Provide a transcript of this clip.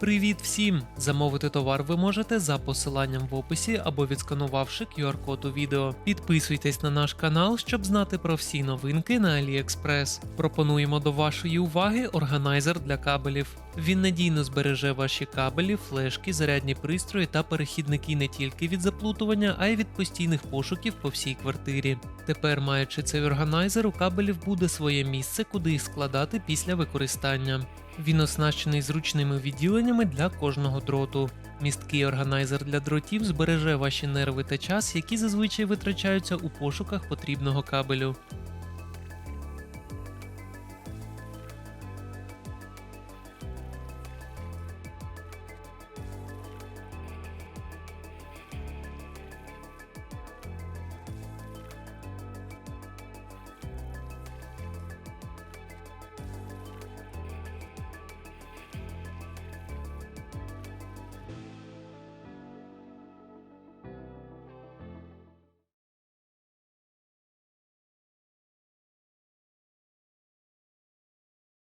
Привіт всім! Замовити товар ви можете за посиланням в описі або відсканувавши QR-код у відео. Підписуйтесь на наш канал, щоб знати про всі новинки на AliExpress. Пропонуємо до вашої уваги органайзер для кабелів. Він надійно збереже ваші кабелі, флешки, зарядні пристрої та перехідники не тільки від заплутування, а й від постійних пошуків по всій квартирі. Тепер, маючи цей органайзер, у кабелів буде своє місце, куди їх складати після використання. Він оснащений зручними відділеннями для кожного дроту. Місткий органайзер для дротів збереже ваші нерви та час, які зазвичай витрачаються у пошуках потрібного кабелю.